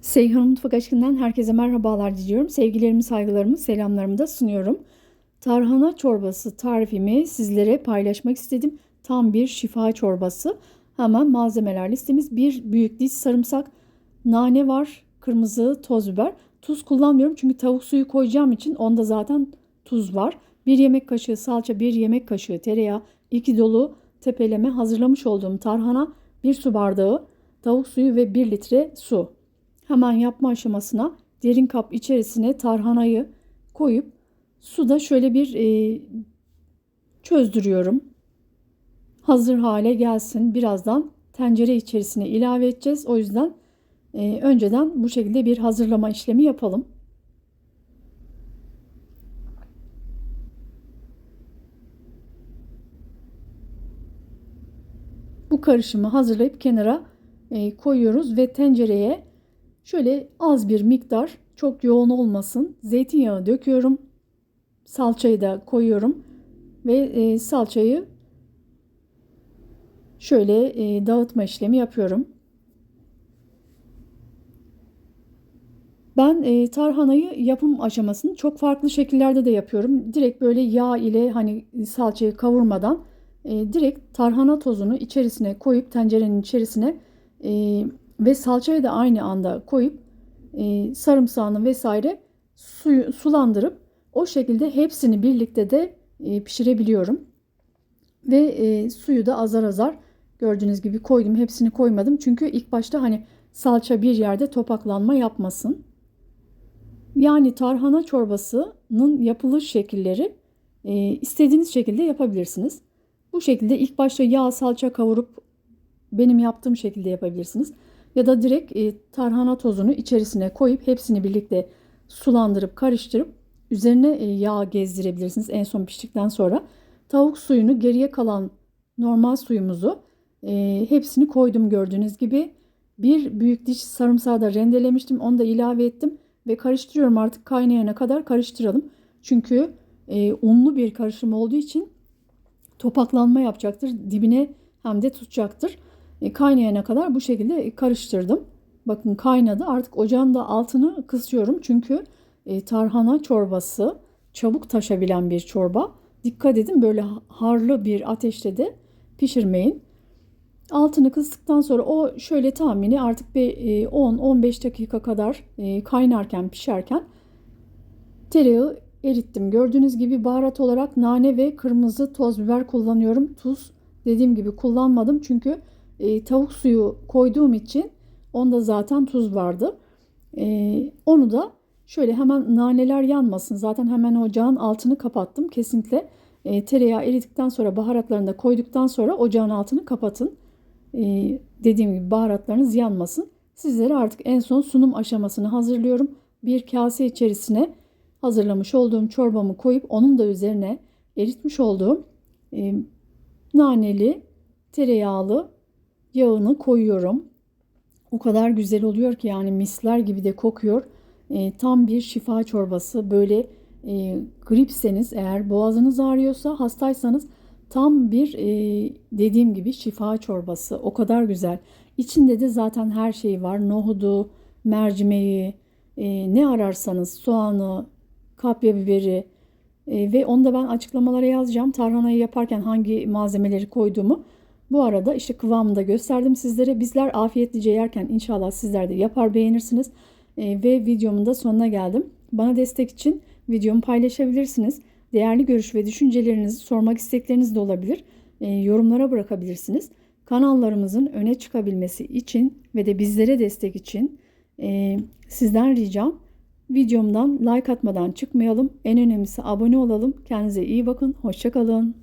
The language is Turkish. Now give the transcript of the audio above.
Seyhan Mutfak Aşkından herkese merhabalar diliyorum. Sevgilerimi, saygılarımı, selamlarımı da sunuyorum. Tarhana çorbası tarifimi sizlere paylaşmak istedim. Tam bir şifa çorbası. Hemen malzemeler listemiz. Bir büyük diş sarımsak, nane var, kırmızı toz biber. Tuz kullanmıyorum çünkü tavuk suyu koyacağım için onda zaten tuz var. Bir yemek kaşığı salça, bir yemek kaşığı tereyağı, iki dolu tepeleme hazırlamış olduğum tarhana, bir su bardağı tavuk suyu ve bir litre su. Hemen yapma aşamasına derin kap içerisine tarhanayı koyup suda şöyle bir e, çözdürüyorum. Hazır hale gelsin. Birazdan tencere içerisine ilave edeceğiz. O yüzden e, önceden bu şekilde bir hazırlama işlemi yapalım. Bu karışımı hazırlayıp kenara e, koyuyoruz ve tencereye Şöyle az bir miktar çok yoğun olmasın zeytinyağı döküyorum. Salçayı da koyuyorum ve e, salçayı şöyle e, dağıtma işlemi yapıyorum. Ben e, tarhanayı yapım aşamasını çok farklı şekillerde de yapıyorum. Direkt böyle yağ ile hani salçayı kavurmadan e, direkt tarhana tozunu içerisine koyup tencerenin içerisine e, ve salçayı da aynı anda koyup e, sarımsağını vesaire suyu sulandırıp o şekilde hepsini birlikte de e, pişirebiliyorum. Ve e, suyu da azar azar gördüğünüz gibi koydum. Hepsini koymadım. Çünkü ilk başta hani salça bir yerde topaklanma yapmasın. Yani tarhana çorbasının yapılış şekilleri e, istediğiniz şekilde yapabilirsiniz. Bu şekilde ilk başta yağ salça kavurup benim yaptığım şekilde yapabilirsiniz. Ya da direkt e, tarhana tozunu içerisine koyup hepsini birlikte sulandırıp karıştırıp üzerine e, yağ gezdirebilirsiniz en son piştikten sonra. Tavuk suyunu geriye kalan normal suyumuzu e, hepsini koydum gördüğünüz gibi. Bir büyük diş sarımsağı da rendelemiştim. Onu da ilave ettim ve karıştırıyorum artık kaynayana kadar karıştıralım. Çünkü e, unlu bir karışım olduğu için topaklanma yapacaktır. Dibine hem de tutacaktır. E, kaynayana kadar bu şekilde karıştırdım. Bakın kaynadı. Artık ocağın da altını kısıyorum. Çünkü e, tarhana çorbası çabuk taşabilen bir çorba. Dikkat edin böyle harlı bir ateşte de pişirmeyin. Altını kıstıktan sonra o şöyle tahmini artık bir 10-15 e, dakika kadar kaynarken pişerken tereyağı erittim. Gördüğünüz gibi baharat olarak nane ve kırmızı toz biber kullanıyorum. Tuz dediğim gibi kullanmadım çünkü e, tavuk suyu koyduğum için onda zaten tuz vardı. E, onu da şöyle hemen naneler yanmasın. Zaten hemen ocağın altını kapattım. Kesinlikle e, tereyağı eridikten sonra baharatlarını da koyduktan sonra ocağın altını kapatın. E, dediğim gibi baharatlarınız yanmasın. Sizlere artık en son sunum aşamasını hazırlıyorum. Bir kase içerisine hazırlamış olduğum çorbamı koyup onun da üzerine eritmiş olduğum e, naneli, tereyağlı yağını koyuyorum. O kadar güzel oluyor ki yani misler gibi de kokuyor. E, tam bir şifa çorbası. Böyle e, gripseniz eğer boğazınız ağrıyorsa hastaysanız tam bir e, dediğim gibi şifa çorbası. O kadar güzel. İçinde de zaten her şey var. Nohudu, mercimeği, e, ne ararsanız soğanı, kapya biberi e, ve onu da ben açıklamalara yazacağım. Tarhanayı yaparken hangi malzemeleri koyduğumu. Bu arada işte kıvamını da gösterdim sizlere. Bizler afiyetlice yerken inşallah sizler de yapar beğenirsiniz. E, ve videomun da sonuna geldim. Bana destek için videomu paylaşabilirsiniz. Değerli görüş ve düşüncelerinizi sormak istekleriniz de olabilir. E, yorumlara bırakabilirsiniz. Kanallarımızın öne çıkabilmesi için ve de bizlere destek için e, sizden ricam videomdan like atmadan çıkmayalım. En önemlisi abone olalım. Kendinize iyi bakın. Hoşçakalın.